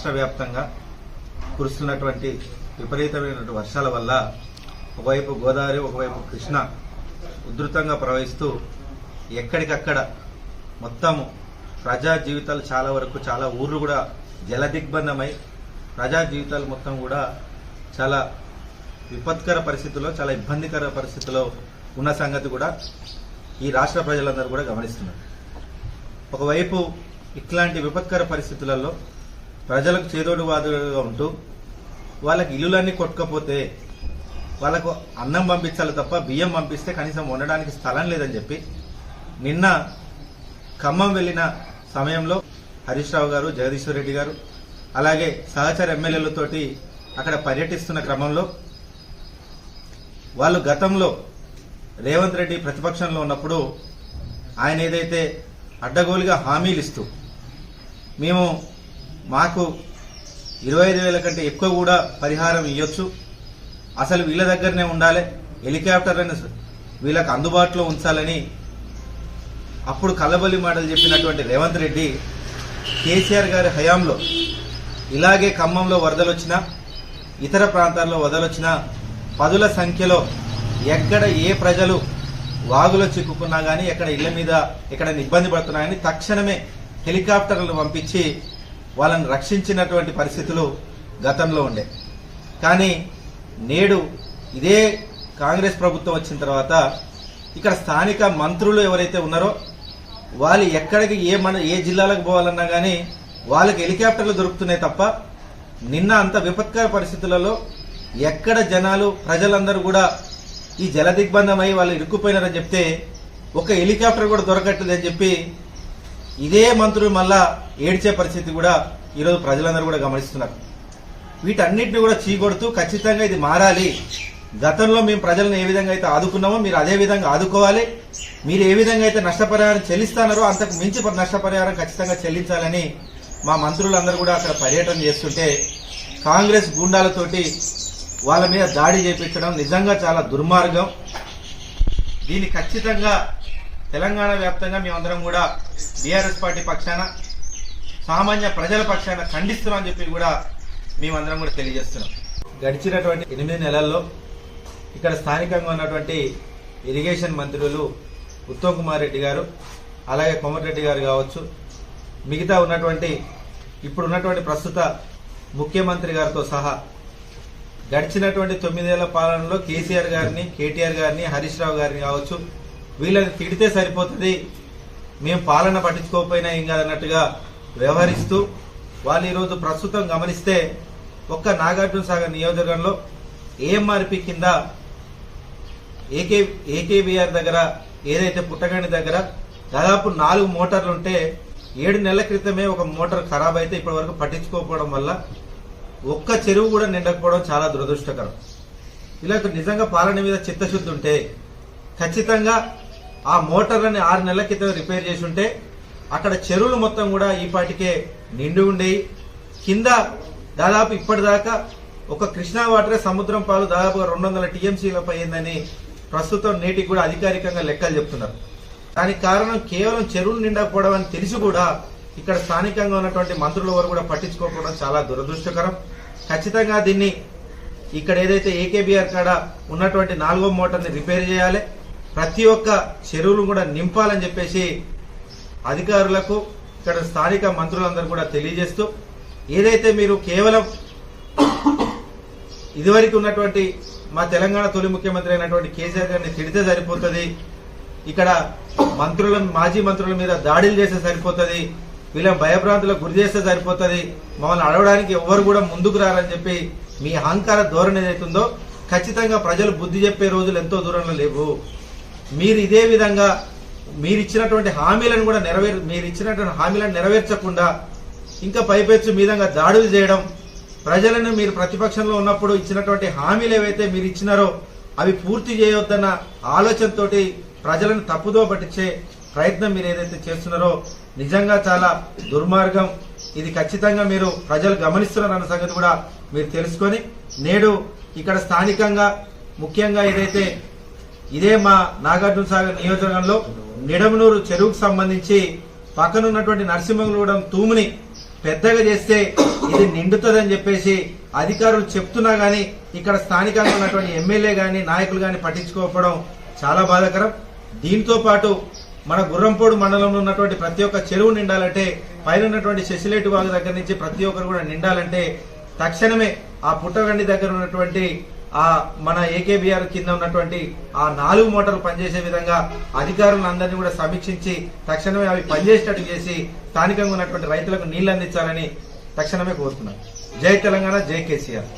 రాష్ట్ర వ్యాప్తంగా కురుస్తున్నటువంటి విపరీతమైనటువంటి వర్షాల వల్ల ఒకవైపు గోదావరి ఒకవైపు కృష్ణ ఉధృతంగా ప్రవహిస్తూ ఎక్కడికక్కడ మొత్తము ప్రజా జీవితాలు చాలా వరకు చాలా ఊర్లు కూడా జల దిగ్బంధమై ప్రజా జీవితాలు మొత్తం కూడా చాలా విపత్కర పరిస్థితుల్లో చాలా ఇబ్బందికర పరిస్థితుల్లో ఉన్న సంగతి కూడా ఈ రాష్ట్ర ప్రజలందరూ కూడా గమనిస్తున్నారు. ఒకవైపు ఇట్లాంటి విపత్కర పరిస్థితులలో ప్రజలకు చేదోడు వాదుడుగా ఉంటూ వాళ్ళకి ఇల్లులన్నీ కొట్టుకపోతే వాళ్ళకు అన్నం పంపించాలి తప్ప బియ్యం పంపిస్తే కనీసం ఉండడానికి స్థలం లేదని చెప్పి నిన్న ఖమ్మం వెళ్ళిన సమయంలో హరీష్ రావు గారు జగదీశ్వర్ రెడ్డి గారు అలాగే సహచర ఎమ్మెల్యేలతోటి అక్కడ పర్యటిస్తున్న క్రమంలో వాళ్ళు గతంలో రేవంత్ రెడ్డి ప్రతిపక్షంలో ఉన్నప్పుడు ఆయన ఏదైతే అడ్డగోలుగా హామీలు ఇస్తూ మేము మాకు ఇరవై ఐదు వేల కంటే ఎక్కువ కూడా పరిహారం ఇవ్వచ్చు అసలు వీళ్ళ దగ్గరనే ఉండాలి. హెలికాప్టర్ అని వీళ్ళకి అందుబాటులో ఉంచాలని అప్పుడు కల్లబల్లి మాటలు చెప్పినటువంటి రేవంత్ రెడ్డి కేసీఆర్ గారి హయాంలో ఇలాగే ఖమ్మంలో వరదలు వచ్చినా ఇతర ప్రాంతాల్లో వరదలు వచ్చినా పదుల సంఖ్యలో ఎక్కడ ఏ ప్రజలు వాగులో చిక్కుకున్నా కానీ ఎక్కడ ఇళ్ళ మీద ఎక్కడ ఇబ్బంది పడుతున్నా కానీ తక్షణమే హెలికాప్టర్లను పంపించి వాళ్ళని రక్షించినటువంటి పరిస్థితులు గతంలో ఉండే. కానీ నేడు ఇదే కాంగ్రెస్ ప్రభుత్వం వచ్చిన తర్వాత ఇక్కడ స్థానిక మంత్రులు ఎవరైతే ఉన్నారో వాళ్ళు ఎక్కడికి ఏ మన ఏ జిల్లాలకు పోవాలన్నా కానీ వాళ్ళకి హెలికాప్టర్లు దొరుకుతున్నాయి తప్ప నిన్న అంత విపత్కర పరిస్థితులలో ఎక్కడ జనాలు ప్రజలందరూ కూడా ఈ జల దిగ్బంధమై వాళ్ళు ఇరుక్కుపోయినారని చెప్తే ఒక హెలికాప్టర్ కూడా దొరకట్లేదని చెప్పి ఇదే మంత్రులు మళ్ళా ఏడ్చే పరిస్థితి కూడా ఈరోజు ప్రజలందరూ కూడా గమనిస్తున్నారు. వీటన్నిటిని కూడా చీకొడుతూ ఖచ్చితంగా ఇది మారాలి. గతంలో మేము ప్రజలను ఏ విధంగా అయితే ఆదుకున్నామో మీరు అదే విధంగా ఆదుకోవాలి. మీరు ఏ విధంగా అయితే నష్టపరిహారం చెల్లిస్తానారో అంతకు మించి నష్టపరిహారం ఖచ్చితంగా చెల్లించాలని మా మంత్రులందరూ కూడా అక్కడ పర్యటన చేస్తుంటే కాంగ్రెస్ గూండాలతోటి వాళ్ళ మీద దాడి చేపించడం నిజంగా చాలా దుర్మార్గం. దీన్ని ఖచ్చితంగా తెలంగాణ వ్యాప్తంగా మేమందరం కూడా బీఆర్ఎస్ పార్టీ పక్షాన సామాన్య ప్రజల పక్షాన ఖండిస్తున్నామని చెప్పి కూడా మేమందరం కూడా తెలియజేస్తున్నాం. గడిచినటువంటి ఎనిమిది నెలల్లో ఇక్కడ స్థానికంగా ఉన్నటువంటి ఇరిగేషన్ మంత్రులు ఉత్తమ్ కుమార్ రెడ్డి గారు అలాగే కోమటిరెడ్డి గారు కావచ్చు మిగతా ఉన్నటువంటి ఇప్పుడు ఉన్నటువంటి ప్రస్తుత ముఖ్యమంత్రి గారితో సహా గడిచినటువంటి తొమ్మిదేళ్ళ పాలనలో కేసీఆర్ గారిని కేటీఆర్ గారిని హరీష్ రావు గారిని కావచ్చు వీళ్ళని తిడితే సరిపోతుంది. మేము పాలన పట్టించుకోకపోయినా ఏం కాదన్నట్టుగా వ్యవహరిస్తూ వాళ్ళు ఈరోజు ప్రస్తుతం గమనిస్తే ఒక్క నాగార్జున సాగర్ నియోజకవర్గంలో ఏఎంఆర్పి కింద ఏకే ఏకేబీఆర్ దగ్గర ఏదైతే పుట్టగండి దగ్గర దాదాపు నాలుగు మోటార్లు ఉంటే ఏడు నెలల క్రితమే ఒక మోటార్ ఖరాబ్ అయితే ఇప్పటి వరకు పట్టించుకోకపోవడం వల్ల ఒక్క చెరువు కూడా నిండకపోవడం చాలా దురదృష్టకరం. ఇలా నిజంగా పాలన మీద చిత్తశుద్ధి ఉంటే ఖచ్చితంగా ఆ మోటార్లని ఆరు నెలల క్రితం రిపేర్ చేసి ఉంటే అక్కడ చెరువులు మొత్తం కూడా ఈపాటికే నిండి ఉండేవి కింద దాదాపు ఇప్పటిదాకా ఒక కృష్ణా వాటరే సముద్రం పాలు దాదాపుగా రెండు వందల టీఎంసీలపై అయిందని ప్రస్తుతం నేటికి కూడా అధికారికంగా లెక్కలు చెప్తున్నారు. దానికి కారణం కేవలం చెరువులు నిండకపోవడం అని తెలిసి కూడా ఇక్కడ స్థానికంగా ఉన్నటువంటి మంత్రుల వారు కూడా పట్టించుకోకపోవడం చాలా దురదృష్టకరం. ఖచ్చితంగా దీన్ని ఇక్కడ ఏదైతే ఏకేబీఆర్ కాడ ఉన్నటువంటి నాలుగో మోటార్ని రిపేర్ చేయాలి. ప్రతి ఒక్క చెరువులు కూడా నింపాలని చెప్పేసి అధికారులకు ఇక్కడ స్థానిక మంత్రులందరూ కూడా తెలియజేస్తూ ఏదైతే మీరు కేవలం ఇదివరకు ఉన్నటువంటి మా తెలంగాణ తొలి ముఖ్యమంత్రి అయినటువంటి కేసీఆర్ గారిని తిడితే సరిపోతుంది ఇక్కడ మంత్రులను మాజీ మంత్రుల మీద దాడులు చేస్తే సరిపోతుంది వీళ్ళని భయభ్రాంతులకు గురి చేస్తే సరిపోతుంది మమ్మల్ని అడగడానికి ఎవరు కూడా ముందుకు రారని చెప్పి మీ అహంకార ధోరణి ఏదైతుందో ఖచ్చితంగా ప్రజలు బుద్ధి చెప్పే రోజులు ఎంతో దూరంలో లేవు. మీరు ఇదే విధంగా మీరు ఇచ్చినటువంటి హామీలను కూడా నెరవేర్ మీరు ఇచ్చినటువంటి హామీలను నెరవేర్చకుండా ఇంకా పైపెచ్చు మీదంగా దాడులు చేయడం ప్రజలను మీరు ప్రతిపక్షంలో ఉన్నప్పుడు ఇచ్చినటువంటి హామీలు ఏవైతే మీరు ఇచ్చినారో అవి పూర్తి చేయొద్దన్న ఆలోచనతోటి ప్రజలను తప్పుదో పట్టించే ప్రయత్నం మీరు ఏదైతే చేస్తున్నారో నిజంగా చాలా దుర్మార్గం. ఇది ఖచ్చితంగా మీరు ప్రజలు గమనిస్తున్నారన్న సంగతి కూడా మీరు తెలుసుకొని నేడు ఇక్కడ స్థానికంగా ముఖ్యంగా ఏదైతే ఇదే మా నాగార్జున సాగర్ నియోజకవర్గంలో నిడమనూరు చెరువుకు సంబంధించి పక్కనున్నటువంటి నరసింహగూడెం తూముని పెద్దగా చేస్తే ఇది నిండుతుందని చెప్పేసి అధికారులు చెప్తున్నా గానీ ఇక్కడ స్థానికంగా ఉన్నటువంటి ఎమ్మెల్యే గాని నాయకులు గాని పట్టించుకోకపోవడం చాలా బాధాకరం. దీంతో పాటు మన గుర్రంపోడు మండలంలో ఉన్నటువంటి ప్రతి ఒక్క చెరువు నిండాలంటే పైన ఉన్నటువంటి శశిలేటి వాగు దగ్గర నుంచి ప్రతి ఒక్కరు కూడా నిండాలంటే తక్షణమే ఆ పుట్టగండి దగ్గర ఉన్నటువంటి ఆ మన ఏకేబీఆర్ కింద ఉన్నటువంటి ఆ నాలుగు మోటార్లు పనిచేసే విధంగా అధికారులందరినీ కూడా సమీక్షించి తక్షణమే అవి పనిచేసేటట్టు చేసి స్థానికంగా ఉన్నటువంటి రైతులకు నీళ్ళు అందించాలని తక్షణమే కోరుతున్నాను జై తెలంగాణ జై కేసీఆర్.